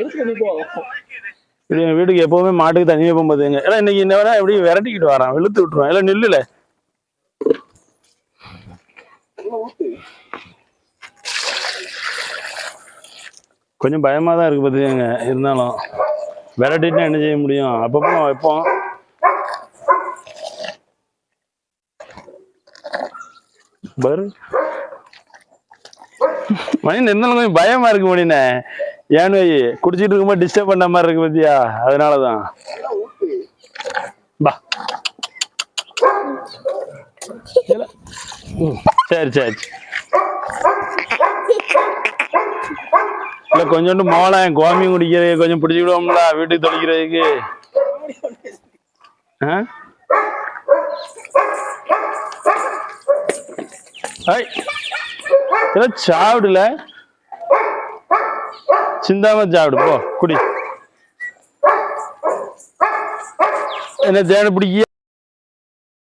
எடுத்து இப்படி எங்க வீட்டுக்கு எப்பவுமே மாட்டுக்கு தண்ணி வைப்போம் பார்த்துங்க ஏன்னா இன்னைக்கு இந்த வேணா எப்படி விரட்டிக்கிட்டு வரான். வெளுத்து விட்டுருவான். இல்லை நில்லுல. கொஞ்சம் பயமா தான் இருக்கு பார்த்துக்கங்க இருந்தாலும் விரட்டிட்டு என்ன செய்ய முடியும்? அப்பப்போ வைப்போம் பாரு. மணி இருந்தாலும் கொஞ்சம் பயமா இருக்கு மணினே ஏன்னு வை குடிச்சிட்டு இருக்கும்போது டிஸ்டர்ப் பண்ண மாதிரி இருக்கு பத்தியா? அதனாலதான். பா. சரி சரி. இல்ல கொஞ்சோண்டு மோளம் கோமி குடிக்கிறது கொஞ்சம் பிடிச்சிக்கிடுவோம்ல வீட்டுக்கு தொலைக்கிறதுக்கு. ஆ? ஐ. இதெல்லாம் சாப்பிடல சிந்தாம சாப்பிடு போ குடி. என்ன தேனை பிடிக்க